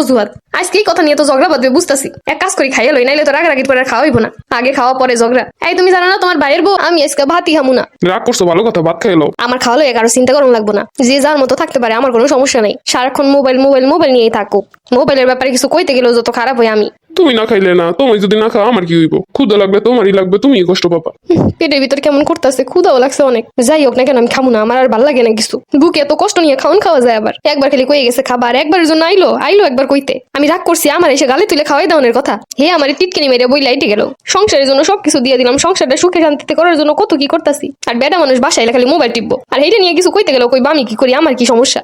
অজুহাত। আজকে এই কথা নিয়ে তো ঝগড়া বাঁধবে বুঝতেছি। এক কাজ করি খাইয়ে লই নাইলে তো রাগারাগির পরে আর খাওয়াইবো না। আগে খাওয়া পরে ঝগড়া। এই তুমি জানো না তোমার ভাইয়ের বউ আমি আজকে ভাতই হামু না। রাগ করছ ভালো কথা ভাত খাইলো আমার খাওয়া এক কারও চিন্তা করুন লাগবো না। যে যার মতো থাকতে পারে আমার কোনো সমস্যা নাই। সারাক্ষণ মোবাইল মোবাইল মোবাইল নিয়েই থাকুক। মোবাইলের ব্যাপারে কিছু কইতে গেলেও যত খারাপ হয় আমি। তুমি না খাইলে না তুমি যদি না খাও, আমার কি হইব? ক্ষুদা লাগবে তোমারই লাগবে, তুমি কষ্ট পাবা? পেটের ভিতর কেমন করতেছে ক্ষুদাও লাগছে অনেক। যাই হোক না কেন, আমি খামু না, আমার আর ভালো লাগে না কিছু। বুকে এত কষ্ট নিয়ে খাওন খাওয়া যায় আবার। একবার খালি কয়ে গেছে খাবার একবারের জন্য আইলো আইলো একবার কইতে। আমি রাগ করছি, আমার এসে গালে তুলে খাওয়াই দাওনের কথা। হে, আমার টিটকিনি মেরে বই লাইটে গেল। সংসারের জন্য সবকিছু দিয়ে দিলাম, সংসারটা সুখে শান্তিতে করার জন্য কত কি করতাছি। আর বেটা মানুষ বাসায় খালি মোবাইল টিপবো। আর হেটা নিয়ে কিছু কইতে গেল কইবা, আমি কি করি, আমার কি সমস্যা?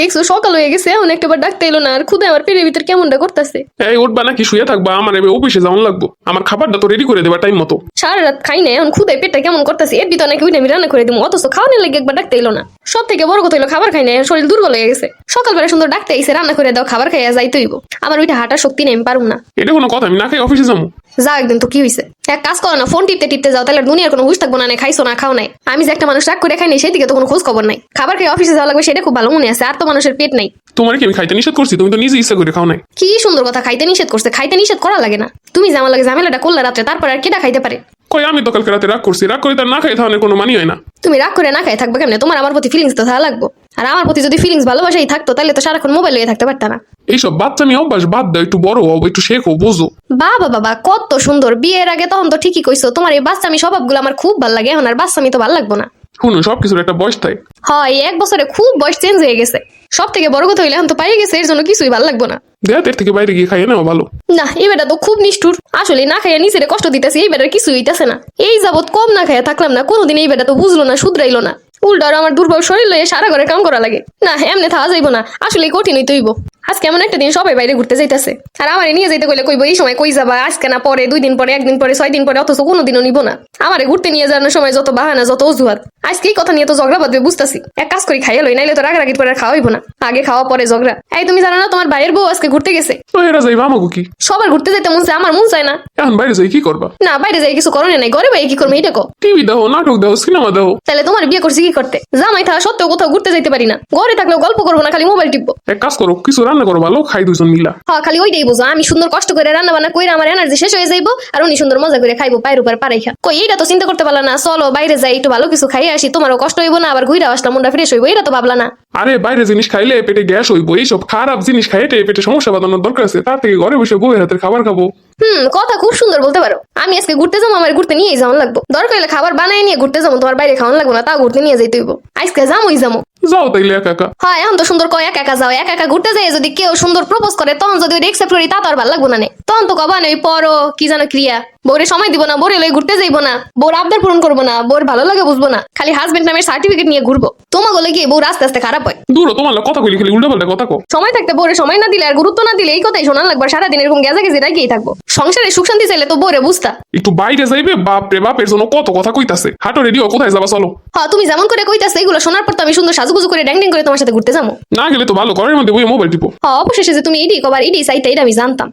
দেখছ সকাল হয়ে গেছে এখন একটাবার ডাকতে এলো না আর খুদে আমার পেটের ভিতর কেমনটা করতেছে? এই উঠবা নাকি? শুয়ে থাকবা আমার এবার অফিসে যাওয়ান লাগবো। আমার খাবারটা তো রেডি করে দেবা টাইম মতো। সারা রাত খাই না এখন খুদে পেটটা কেমন করতেছে? এর ভিতরে নাকি ওইটা আমি রান্না করে দিব অথচ খাওয়ানোর লাগে একবার ডাকতে এলো না। সব থেকে বড় কথা হলো খাবার খাই না শরীর দুর্বল হয়ে গেছে। সকালবেলা সুন্দর ডাকতে আইসে রান্না করে দাও খাবার খাইয়া যাইতে হইব। আমার ওইটা হাঁটার শক্তি নেই আমি পারুম না। এটা কোনো কথা আমি না খাই অফিসে যাব। যা একদিন তো কি হয়েছে এক কাজ করো না ফোন টিপতে টিপতে যাও তাহলে দুনিয়ার কোনো হুশ থাকব না খাইছো না খাও নাই। আমি যে একটা মানুষ রাগ করে খাই সেই দিকে তো কোনো খোঁজ খবর নাই। খাবার খেয়ে অফিসে যাওয়া লাগবে সেটা খুব ভালো মনে আছে আর তো মানুষের পেট নাই। তোমার কি আমি খাইতে নিষেধ করছি? তুমি তো নিজে ইচ্ছা করে খাও নাই। কি সুন্দর কথা খাইতে নিষেধ করছে খাইতে নিষেধ করা লাগে না। তুমি জামা লাগে ঝামেলাটা করলে রাত্রে তারপর আর কেটা খাইতে পারে? কই আমি তো কালকে রাতে রাগ করছি রাগ করে তার না খাই তাহলে কোনো মানি হয় না। তুমি রাগ করে না খাই থাকবে কেমনে? তোমার আমার প্রতি ফিলিংস তো থাকা লাগবো। আর আমার প্রতি যদি ফিলিংস ভালোবাসাই থাকতো তাহলে তো সারাক্ষণ মোবাইল লিয়ে থাকতে পারতাম না। এইসব বাচ্চা আমি অভ্যাস বাদ দাও একটু বড় হও একটু শেখো বোঝো। বাবা বাবা কত সুন্দর। বিয়ের আগে তখন তো ঠিকই কইছো তোমার এই বাচ্চা আমি স্বভাবগুলো আমার খুব ভালো লাগে এখন আর বাচ্চা আমি তো ভালো লাগবো না। শুনো সবকিছুর একটা বয়স থাকে হয় এক বছরে খুব বয়স চেঞ্জ হয়ে গেছে। সব থেকে বড় কথা হইলে এখন তো পাই গেছে এর জন্য কিছুই ভালো লাগবো না। দেহাতের থেকে বাইরে গিয়ে খাইয়ে নেওয়া ভালো। না এই বেটা তো খুব নিষ্ঠুর। আসলে না খাইয়া নিচেরে কষ্ট দিতেছে এই বেটার কিছু হইতেছে না। এই যাবত কম না খাইয়া থাকলাম না কোনোদিন এই বেটা তো বুঝলো না শুধরাইলো না। উল্টা আমার দুর্বল শরীর লয়ে সারা ঘরে কাম করা লাগে। না এমনি থাকা যাইবো না আসলে কঠিন হইতে হইব আজকে এমন একটা দিন সবাই বাইরে ঘুরতে যাইতেছে। আর আমার নিয়ে যাইতে কইলে কইবো এই সময় কই যাবা? আজকে না পরে দুই দিন পরে একদিন পরে ছয় দিন পরে অথচ কোনোদিনও নিব না। আমারে ঘুরতে নিয়ে যাওয়ার সময় যত বাহানা যত অজুহাত আজকে এই কথা নিয়ে তো ঝগড়া বাঁধবে বুঝতাছি। এক কাজ করি খাইয়া লই নাইলে তো রাগারাগির পরে আর খাওয়াইবো না। আগে খাওয়া পরে ঝগড়া। এই তুমি জানো না তোমার ভাইয়ের বউ আজকে ঘুরতে গেছে। তো এরা যাইবা আমাকে কি? সবার ঘুরতে যেতে মন চায় আমার মন চায় না। এখন বাইরে যাই কি করবা? না বাইরে যাই কিছু করণে নাই ঘরে বাইরে কি করব এটা কো টিভি দেখো নাটক দেখো সিনেমা দেখো তাহলে তোমার বিয়ে করছি কি করতে? জামাই থাকা সত্ত্বেও কোথাও ঘুরতে যাইতে পারি না। ঘরে থাকলেও গল্প করব না খালি মোবাইল টিপবো। এক কাজ করো কিছু রান্না করো ভালো, খাই দুজন মিলা। হ্যাঁ খালি ওইটাই বুঝো। আমি সুন্দর কষ্ট করে রান্না বান্না করে আমার এনার্জি শেষ হয়ে যাইবো আর উনি সুন্দর মজা করে খাইবো পায়ের উপর পারাই খা কই এটা তো চিন্তা করতে পারলা না। চলো বাইরে যাই, একটু ভালো কিছু খাই আসি। তোমারও কষ্ট হইবো না, আবার ঘুরে আসলাম, মনটা ফ্রেশ হইবো এটা তো ভাবলা না। আরে বাইরে জিনিস খাইলে পেটে গ্যাস হইব এইসব খারাপ জিনিস খাইতে পেটে সমস্যা বাঁধানোর দরকার আছে। তার থেকে ঘরে বসে বউয়ের হাতের খাবার খাব। হুম কথা খুব সুন্দর বলতে পারো। আমি আজকে ঘুরতে যাব আমার ঘুরতে নিয়েই যাওয়ান লাগবো। দরকার হলে খাবার বানাই নিয়ে ঘুরতে যাব তোমার বাইরে খাওয়ান লাগবো না তাও ঘুরতে নিয়ে যাইতে হইব। আজকে যাবোই যাব যাও তাইলে একা একা। হয় এখন তো সুন্দর কয় একা একা যাও একা একা ঘুরতে যাই যদি কেউ সুন্দর প্রপোজ করে তখন যদি ওই একসেপ্ট করি তা তো আর ভালো লাগবো না তখন তো কবা ওই পরো কি যেন ক্রিয়া। বউরে সময় দিব না বউরে লই ঘুরতে যাইবো না বউর আবদার পূরণ করব না বউর ভালো লাগে বুঝব না খালি হাজবেন্ড নামের সার্টিফিকেট নিয়ে ঘুরবো। তোমার বলে কি বউ আস্তে আস্তে খারাপ হয়। দূর তোমার কথা কইলে খালি উল্টা পাল্টা কথা কো সময় থাকতে বউরে সময় না দিলে আর গুরুত্ব না দিলে এই কথাই শোনার লাগবে সারাদিন এরকম গেজা গেজে রাখিয়েই থাকব। সংসারে সুখ শান্তি চাইলে তো বউরে বুঝতা। একটু বাইরে যাইবে বাপ রে বাপের জন্য কত কথা কইতাছে। হাঁটো রেডিও কোথায় যাবা চলো। হ্যাঁ তুমি যেমন করে কইতাছো এগুলো শোনার পর তো আমি সুন্দর সাজুগুজু করে ড্যাং ড্যাং করে তোমার সাথে ঘুরতে যাব। না গেলে তো ভালো ঘরের মধ্যে বই মোবাইল টিপো। হ্যাঁ অবশেষে যে তুমি এডি কবার এডি চাইতে এটা আমি জানতাম।